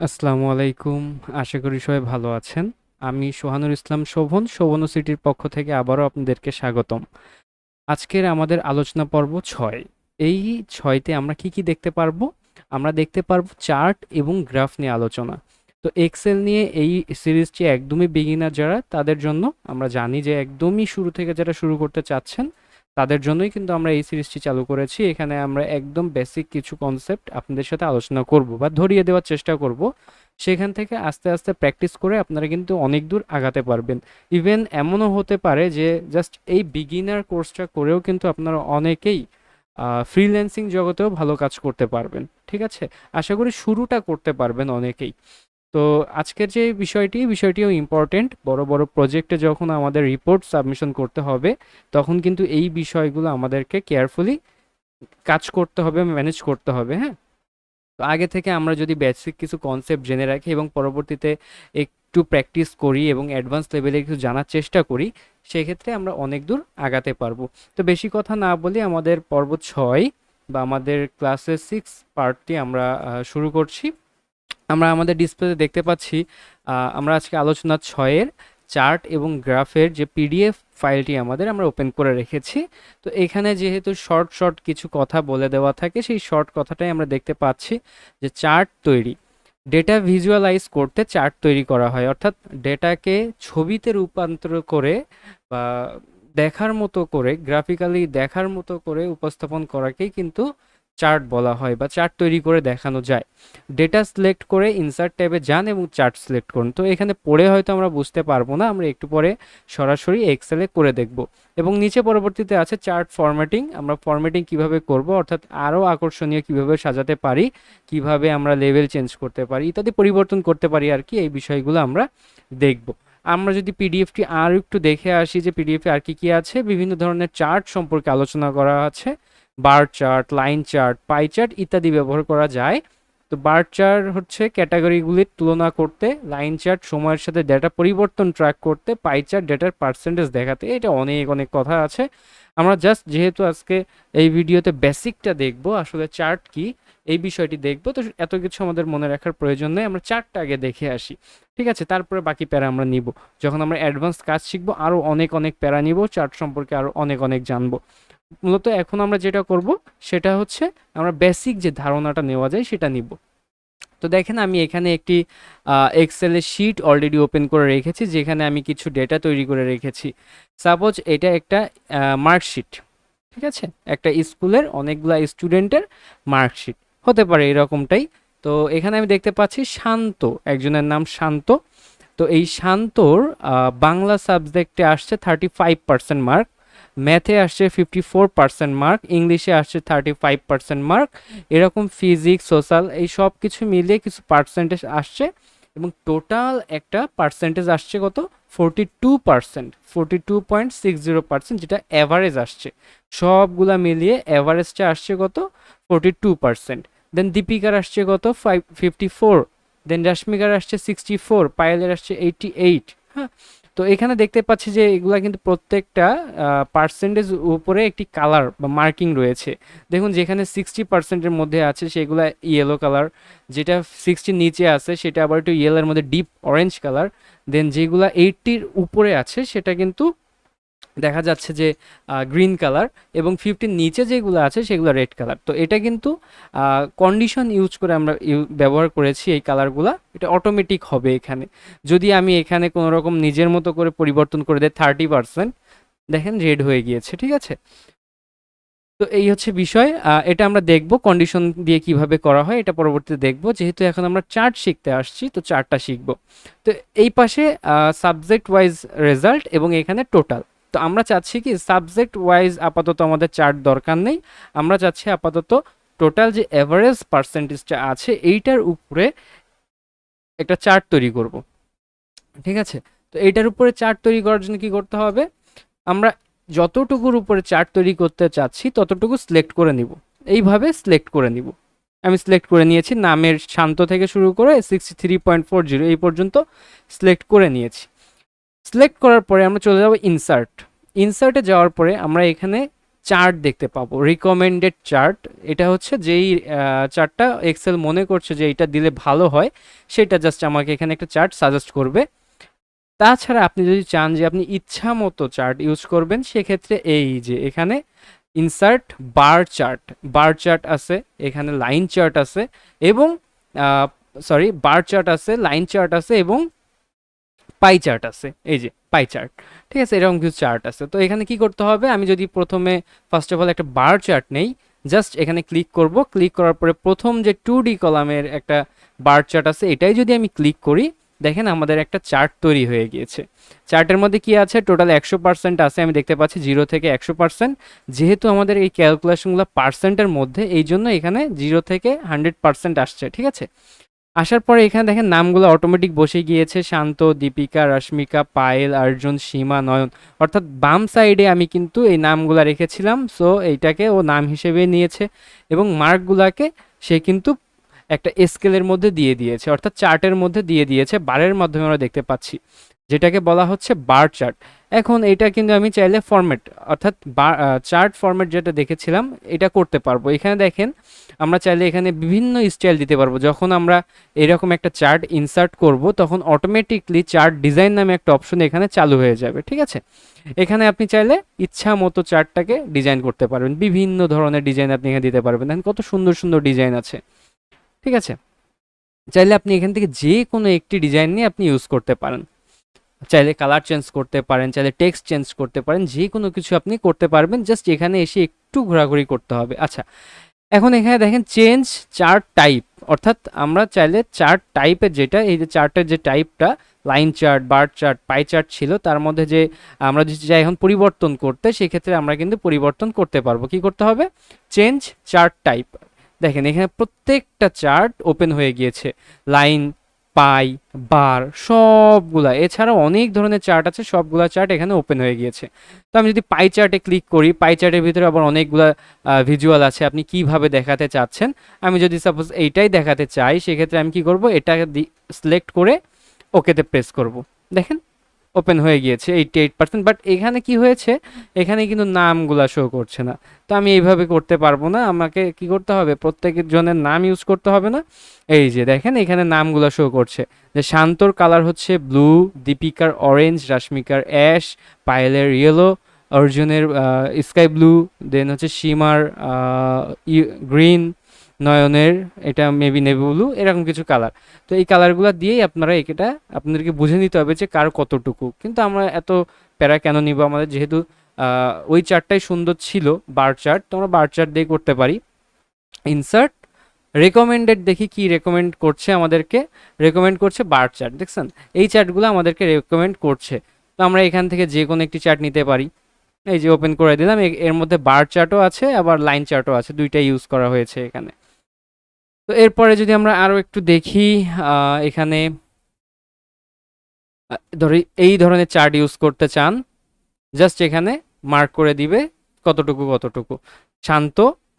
আসসালামু আলাইকুম। আশা করি সবাই ভালো আছেন। আমি সোহানুর ইসলাম শোভন শোভন সিটির পক্ষ থেকে আবারও আপনাদেরকে স্বাগতম। আজকের আমাদের আলোচনা পর্ব ছয়। এই ছয়তে আমরা কি কি দেখতে পারব? আমরা দেখতে পারব চার্ট এবং গ্রাফ নিয়ে আলোচনা। তো এক্সেল নিয়ে এই সিরিজটি একদমই বিগিনার যারা, তাদের জন্য আমরা জানি যে একদমই শুরু থেকে যারা শুরু করতে চাচ্ছেন তাদের জন্যই কিন্তু আমরা এই সিরিজটি চালু করেছি। এখানে আমরা একদম বেসিক কিছু কনসেপ্ট আপনাদের সাথে আলোচনা করব বা ধরিয়ে দেওয়ার চেষ্টা করব। সেখান থেকে আস্তে আস্তে প্র্যাকটিস করে আপনারা কিন্তু অনেক দূর আগাতে পারবেন। ইভেন এমনও হতে পারে যে জাস্ট এই বিগিনার কোর্সটা করেও কিন্তু আপনারা অনেকেই ফ্রিল্যান্সিং জগতেও ভালো কাজ করতে পারবেন। ঠিক আছে? আশা করি শুরুটা করতে পারবেন অনেকেই। তো আজকের যে বিষয়টি, বিষয়টিও ইম্পর্টেন্ট বড় বড় প্রজেক্টে যখন আমাদের রিপোর্ট সাবমিশন করতে হবে, তখন কিন্তু এই বিষয়গুলো আমাদেরকে কেয়ারফুলি কাজ করতে হবে ম্যানেজ করতে হবে হ্যাঁ? তো আগে থেকে আমরা যদি বেসিক কিছু কনসেপ্ট জেনে রাখি এবং পরবর্তীতে একটু প্র্যাকটিস করি এবং অ্যাডভান্স লেভেলে কিছু জানার চেষ্টা করি, সেক্ষেত্রে আমরা অনেক দূর আগাতে পারব। তো বেশি কথা না বলে আমাদের পর্ব ছয় বা আমাদের ক্লাসের সিক্স পার্টটি আমরা শুরু করছি। আমরা আমাদের ডিসপ্লেতে দেখতে পাচ্ছি আমরা আজকে আলোচনা ছয়ের চার্ট এবং গ্রাফের যে পিডিএফ ফাইলটি আমাদের আমরা ওপেন করে রেখেছি। তো এখানে যেহেতু শর্ট শর্ট কিছু কথা বলে দেওয়া থাকে, সেই শর্ট কথাটাই আমরা দেখতে পাচ্ছি যে চার্ট তৈরি। ডেটা ভিজুয়ালাইজ করতে চার্ট তৈরি করা হয়, অর্থাৎ ডেটাকে ছবিতে রূপান্তর করে বা দেখার মতো করে গ্রাফিক্যালি দেখার মতো করে উপস্থাপন করাকেই কিন্তু চার্ট বলা হয় বা চার্ট তৈরি করে দেখানো যায়। ডেটা সিলেক্ট করে ইনসার্ট ট্যাবে যান এবং চার্ট সিলেক্ট করুন। তো এখানে পড়ে হয়তো আমরা বুঝতে পারব না, আমরা একটু পরে সরাসরি এক্সেলে করে দেখব। এবং নিচে পরবর্তীতে আছে চার্ট ফরম্যাটিং, আমরা ফরম্যাটিং কীভাবে করব, অর্থাৎ আরও আকর্ষণীয় কীভাবে সাজাতে পারি, কীভাবে আমরা লেভেল চেঞ্জ করতে পারি, ইত্যাদি পরিবর্তন করতে পারি আর কি, এই বিষয়গুলো আমরা দেখব। আমরা যদি পিডিএফটি আর একটু দেখে আসি যে পিডিএফে আর কি কি আছে, বিভিন্ন ধরনের চার্ট সম্পর্কে আলোচনা করা আছে। Bar chart line chart pie chart ইত্যাদি ব্যবহার করা যায়। তো বার চার্ট হচ্ছে ক্যাটাগরিগুলির তুলনা করতে লাইন চার্ট সময়ের সাথে ডেটা পরিবর্তন ট্র্যাক করতে পাই চার্ট ডেটার পার্সেন্টেজ দেখাতে। এটা অনেক অনেক কথা আছে। আমরা জাস্ট যেহেতু আজকে এই ভিডিওতে বেসিকটা দেখব, আসলে চার্ট কি, এই বিষয়টি দেখব, তো এত কিছু আমাদের মনে রাখার প্রয়োজন নেই। আমরা চার্টটা আগে দেখে আসি। ঠিক আছে? তারপরে বাকি প্যারা আমরা নিব। যখন আমরা অ্যাডভান্স কাজ শিখব আরও অনেক অনেক প্যারা নিব চার্ট সম্পর্কে আরও অনেক অনেক জানব। মূলত এখন আমরা যেটা করব, সেটা হচ্ছে আমরা বেসিক যে ধারণাটা নেওয়া যায় সেটা নিব। তো দেখেন আমি এখানে একটি এক্সেলের শিট অলরেডি ওপেন করে রেখেছি, যেখানে আমি কিছু ডেটা তৈরি করে রেখেছি। সাপোজ এটা একটা মার্কশিট ঠিক আছে? একটা স্কুলের অনেকগুলা স্টুডেন্টের মার্কশিট হতে পারে এরকমটাই। তো এখানে আমি দেখতে পাচ্ছি শান্ত, একজনের নাম শান্ত। তো এই শান্তর বাংলা সাবজেক্টে আসছে থার্টি ফাইভ পার্সেন্ট মার্ক ম্যাথে আসছে ফিফটি ফোর পার্সেন্ট মার্ক ইংলিশে আসছে থার্টি ফাইভ পার্সেন্ট মার্ক এরকম ফিজিক্স সোশ্যাল এই সব কিছু মিলিয়ে কিছু পার্সেন্টেজ আসছে এবং টোটাল একটা পার্সেন্টেজ আসছে কত? Forty two percent forty two point six zero percent যেটা অ্যাভারেজ আসছে। সবগুলা মিলিয়ে অ্যাভারেজটা আসছে কত? ফোরটি টু পার্সেন্ট দেন দীপিকার আসছে কত? ফাইভ ফিফটি ফোর দেন রাশ্মিকার আসছে সিক্সটি ফোর পায়েলের আসছে এইটি এইট হ্যাঁ? তো এখানে দেখতে পাচ্ছি যে এগুলা কিন্তু প্রত্যেকটা পার্সেন্টেজ উপরে একটি কালার বা মার্কিং রয়েছে। দেখুন যেখানে সিক্সটি পার্সেন্টের মধ্যে আছে সেগুলা ইয়েলো কালার যেটা সিক্সটির নিচে আছে সেটা আবার একটু ইয়েলোর মধ্যে ডিপ অরেঞ্জ কালার দেন যেগুলা এইটটির উপরে আছে সেটা কিন্তু দেখা যাচ্ছে যে গ্রিন কালার এবং ফিফটির নিচে যেগুলো আছে সেগুলো রেড কালার তো এটা কিন্তু কন্ডিশন ইউজ করে আমরা ব্যবহার করেছি এই কালারগুলা এটা অটোমেটিক হবে এখানে। যদি আমি এখানে কোনো রকম নিজের মতো করে পরিবর্তন করে দেয় থার্টি পার্সেন্ট দেখেন রেড হয়ে গিয়েছে, ঠিক আছে? তো এই হচ্ছে বিষয়। এটা আমরা দেখব কন্ডিশন দিয়ে কীভাবে করা হয়, এটা পরবর্তীতে দেখব। যেহেতু এখন আমরা চার্ট শিখতে আসছি, তো চার্টটা শিখব। তো এই পাশে সাবজেক্ট ওয়াইজ রেজাল্ট এবং এখানে টোটাল তো আমরা চাচ্ছি কি সাবজেক্ট ওয়াইজ আপাতত আমাদের চার্ট দরকার নেই। আমরা চাচ্ছি আপাতত টোটাল যে অ্যাভারেজ পার্সেন্টেজটা আছে এইটার উপরে একটা চার্ট তৈরি করব। ঠিক আছে? তো এইটার উপরে চার্ট তৈরি করার জন্য কি করতে হবে? আমরা যতটুকুর উপরে চার্ট তৈরি করতে চাচ্ছি ততটুকু সিলেক্ট করে নিব। এইভাবে সিলেক্ট করে নিব। আমি সিলেক্ট করে নিয়েছি, নামের শান্ত থেকে শুরু করে sixty three point four zero এই পর্যন্ত সিলেক্ট করে নিয়েছি। সিলেক্ট করার পরে আমরা চলে যাব ইনসার্ট ইনসার্টে যাওয়ার পরে আমরা এখানে চার্ট দেখতে পাবো রিকমেন্ডেড চার্ট এটা হচ্ছে যেই চার্টটা এক্সেল মনে করছে যে এটা দিলে ভালো হয়, সেটা জাস্ট আমাকে এখানে একটা চার্ট সাজেস্ট করবে। তাছাড়া আপনি যদি চান যে আপনি ইচ্ছা মতো চার্ট ইউজ করবেন, সেক্ষেত্রে এই যে এখানে insert bar chart bar chart আছে, এখানে লাইন চার্ট আছে এবং সরি বার চার্ট আছে লাইন চার্ট আছে এবং পাই চার্ট আছে, এই যে পাই চার্ট ঠিক আছে? এরকম কিছু চার্ট আছে। তো এখানে কি করতে হবে? আমি যদি প্রথমে ফার্স্ট অফ অল একটা বার চার্ট নেই জাস্ট এখানে ক্লিক করব। ক্লিক করার পরে প্রথম যে টু ডি কলামের একটা বার চার্ট আছে, এটাই যদি আমি ক্লিক করি, দেখেন আমাদের একটা চার্ট তৈরি হয়ে গিয়েছে। চার্টের মধ্যে কি আছে? টোটাল একশো পার্সেন্ট আছে, আমি দেখতে পাচ্ছি জিরো থেকে একশো পার্সেন্ট যেহেতু আমাদের এই ক্যালকুলেশনগুলো পার্সেন্টের মধ্যে, এই জন্য এখানে জিরো থেকে হান্ড্রেড পার্সেন্ট আসছে, ঠিক আছে? আসার পরে এখানে দেখেন নামগুলো অটোমেটিক বসে গিয়েছে। শান্ত, দীপিকা, রশ্মিকা, পায়েল, অর্জুন, সীমা, নয়ন। অর্থাৎ বাম সাইডে আমি কিন্তু এই নামগুলো রেখেছিলাম। সো এইটাকে ও নাম হিসেবে নিয়েছে এবং মার্কগুলোকে সে কিন্তু একটা স্কেলের মধ্যে দিয়ে দিয়েছে। অর্থাৎ চার্টের মধ্যে দিয়ে দিয়েছে। বারের মাধ্যমে আমরা দেখতে পাচ্ছি। যেটাকে বলা হচ্ছে বার চার্ট এখন এটা কিন্তু আমি চাইলে ফরম্যাট অর্থাৎ চার্ট ফরম্যাট যেটা দেখেছিলাম, এটা করতে পারব। এখানে দেখেন, আমরা চাইলে এখানে বিভিন্ন স্টাইল দিতে পারব। যখন আমরা এরকম একটা চার্ট ইনসার্ট করব, তখন অটোমেটিকলি চার্ট ডিজাইন নামে একটা অপশন এখানে চালু হয়ে যাবে, ঠিক আছে? এখানে আপনি চাইলে ইচ্ছা মতো চার্টটাকে ডিজাইন করতে পারবেন। বিভিন্ন ধরনের ডিজাইন আপনি এখানে দিতে পারবেন। দেখেন কত সুন্দর সুন্দর ডিজাইন আছে, ঠিক আছে? চাইলে আপনি এখান থেকে যে কোনো একটি ডিজাইন নিয়ে আপনি ইউজ করতে পারেন। চাইলে কালার চেঞ্জ করতে পারেন, চাইলে টেক্সট চেঞ্জ করতে পারেন, যে কোনো কিছু আপনি করতে পারবেন জাস্ট এখানে এসে একটু ঘোরাঘুরি করতে হবে। আচ্ছা এখন এখানে দেখেন চেঞ্জ চার্ট টাইপ অর্থাৎ আমরা চাইলে চার্ট টাইপের যেটা, এই যে চার্টের যে টাইপটা line chart bar chart pie chart ছিল, তার মধ্যে যে আমরা যদি চাই এখন পরিবর্তন করতে, সেক্ষেত্রে আমরা কিন্তু পরিবর্তন করতে পারব। কি করতে হবে? চেঞ্জ চার্ট টাইপ দেখেন এখানে প্রত্যেকটা চার্ট ওপেন হয়ে গিয়েছে। লাইন পাই, বার, সবগুলা। এছাড়াও অনেক ধরনের চার্ট আছে, সবগুলা চার্ট এখানে ওপেন হয়ে গিয়েছে। তো আমি যদি পাই চার্টে ক্লিক করি পাই চার্টের ভিতরে আবার অনেকগুলা ভিজুয়াল আছে, আপনি কীভাবে দেখাতে চাচ্ছেন? আমি যদি সাপোজ এইটাই দেখাতে চাই, সেক্ষেত্রে আমি কি করব? এটা সিলেক্ট করে ওকেতে প্রেস করব। দেখেন? ওপেন হয়ে গিয়েছে এইটি এইট পার্সেন্ট বাট এখানে কি হয়েছে? এখানে কিন্তু নামগুলা শো করছে না। তো আমি এইভাবে করতে পারব না। আমাকে কি করতে হবে? প্রত্যেকের জনের নাম ইউজ করতে হবে না। এই যে দেখেন, এখানে নামগুলো শো করছে। যে শান্তর কালার হচ্ছে ব্লু দীপিকার অরেঞ্জ রাশ্মিকার অ্যাশ পায়েলের ইয়েলো অর্জুনের স্কাই ব্লু দেন হচ্ছে সীমার গ্রিন নয়নের, এটা মেবি নেভি ব্লু এরকম কিছু কালার তো এই কালারগুলো দিয়েই আপনারা এটা আপনাদেরকে বুঝে নিতে হবে যে কার কতটুকু। কিন্তু আমরা এত প্যারা কেন নিব? আমাদের যেহেতু ওই চার্টটাই সুন্দর ছিল বার চার্ট তো আমরা বার চার্ট দিয়ে করতে পারি। ইনসার্ট রেকমেন্ডেড দেখি কি রেকমেন্ড করছে আমাদেরকে। রেকমেন্ড করছে বার চার্ট দেখছেন? এই চার্টগুলো আমাদেরকে রেকমেন্ড করছে। তো আমরা এখান থেকে যে কোনো একটি চার্ট নিতে পারি। এই যে ওপেন করে দিলাম এর মধ্যে বার চার্টও আছে, আবার লাইন চার্টও আছে, দুইটাই ইউজ করা হয়েছে এখানে। তো এরপরে যদি আমরা আরও একটু দেখি এখানে ধরি এই ধরনের চার্ট ইউজ করতে চান, জাস্ট এখানে মার্ক করে দিবে কতটুকু কতটুকু। শান্ত,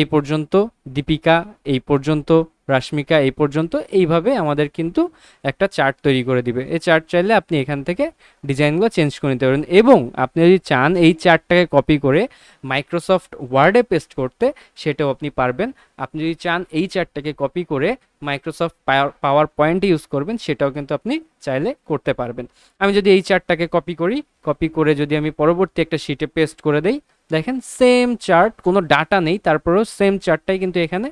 এই পর্যন্ত, দীপিকা, এই পর্যন্ত রাশ্মিকা এই পর্যন্ত এইভাবে আমাদের কিন্তু একটা চার্ট তৈরি করে দিবে। এই চার্ট চাইলে আপনি এখান থেকে ডিজাইনগুলো চেঞ্জ করে নিতে পারেন এবং আপনি যদি চান এই চার্টটাকে কপি করে মাইক্রোসফট ওয়ার্ডে পেস্ট করতে, সেটাও আপনি পারবেন। আপনি যদি চান এই চার্টটাকে কপি করে মাইক্রোসফট পাওয়ার পয়েন্টে ইউজ করবেন, সেটাও কিন্তু আপনি চাইলে করতে পারবেন। আমি যদি এই চার্টটাকে কপি করি, কপি করে যদি আমি পরবর্তী একটা শিটে পেস্ট করে দেই, দেখেন সেম চার্ট কোনো ডাটা নেই, তারপরেও সেম চার্টটাই কিন্তু এখানে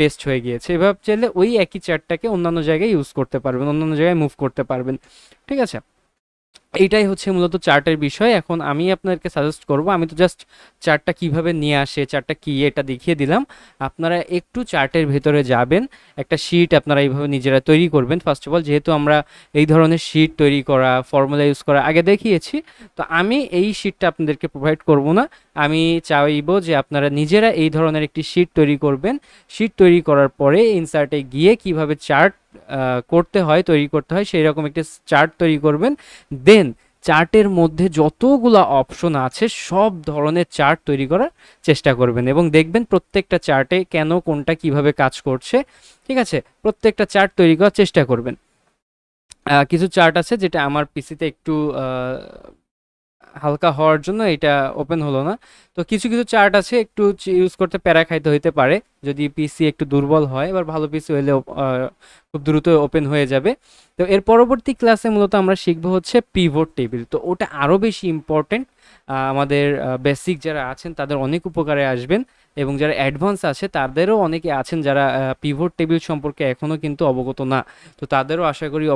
পেস্ট হয়ে গিয়েছে। এভাবে চাইলে ওই একই চার্টটাকে অন্যান্য জায়গায় ইউজ করতে পারবেন, অন্যান্য জায়গায় মুভ করতে পারবেন। ঠিক আছে? এইটাই হচ্ছে মূলত চার্টের বিষয়। এখন আমি আপনাদেরকে সাজেস্ট করব, আমি তো জাস্ট চার্টটা কীভাবে নিয়ে আসে, চার্টটা কি, এটা দেখিয়ে দিলাম। আপনারা একটু চার্টের ভেতরে যাবেন, একটা শিট আপনারা এইভাবে নিজেরা তৈরি করবেন। ফার্স্ট অফ অল যেহেতু আমরা এই ধরনের শিট তৈরি করা ফর্মুলা ইউজ করা আগে দেখিয়েছি, তো আমি এই শিটটা আপনাদেরকে প্রোভাইড করব না। আমি চাইব যে আপনারা নিজেরা এই ধরনের একটি শিট তৈরি করবেন। শিট তৈরি করার পরে ইনসার্টে গিয়ে কীভাবে চার্ট করতে হয়, তৈরি করতে হয় সেই রকম একটি চার্ট তৈরি করবেন। দেন চার্টের মধ্যে যতগুলো অপশন আছে, সব ধরনের চার্ট তৈরি করার চেষ্টা করবেন এবং দেখবেন প্রত্যেকটা চার্টে কেন কোনটা কীভাবে কাজ করছে। ঠিক আছে? প্রত্যেকটা চার্ট তৈরি করার চেষ্টা করবেন। কিছু চার্ট আছে যেটা আমার পিসিতে একটু হালকা হওয়ার জন্য এটা ওপেন হলো না। তো কিছু কিছু চার্ট আছে, একটু ইউজ করতে প্যারা খাইতে হইতে পারে। যদি পিসি একটু দুর্বল হয়, এবার ভালো পিসি হলে খুব দ্রুত ওপেন হয়ে যাবে। তো এর পরবর্তী ক্লাসে মূলত আমরা শিখব হচ্ছে পিভট টেবিল তো ওটা আরও বেশি ইম্পর্টেন্ট আমাদের বেসিক যারা আছেন, তাদের অনেক উপকারে আসবেন। এবং যারা অ্যাডভান্স আছে, তাদেরও অনেকে আছেন যারা পিভট টেবিল সম্পর্কে এখনও কিন্তু অবগত না। তো তাদেরও আশা করি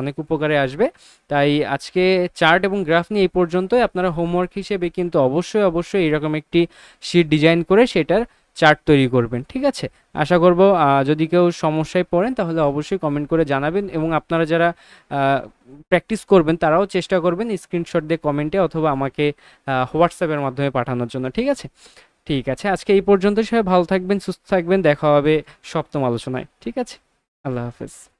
অনেক উপকারে আসবে। তাই আজকে চার্ট এবং গ্রাফ নিয়ে এই পর্যন্তই। আপনারা হোমওয়ার্ক হিসেবে কিন্তু অবশ্যই অবশ্যই এরকম একটি শিট ডিজাইন করে সেটার চার্ট তৈরি করবেন, ঠিক আছে? আশা করব যদি কেউ সমস্যায় পড়েন, তাহলে অবশ্যই কমেন্ট করে জানাবেন এবং আপনারা যারা প্র্যাকটিস করবেন, তারাও চেষ্টা করবেন স্ক্রিনশট দিয়ে কমেন্টে অথবা আমাকে হোয়াটসঅ্যাপের মাধ্যমে পাঠানোর জন্য, ঠিক আছে? ঠিক আছে, আজকে এই পর্যন্ত সবাই ভালো থাকবেন, সুস্থ থাকবেন। দেখা হবে সপ্তম আলোচনায়। ঠিক আছে? আল্লাহ হাফেজ।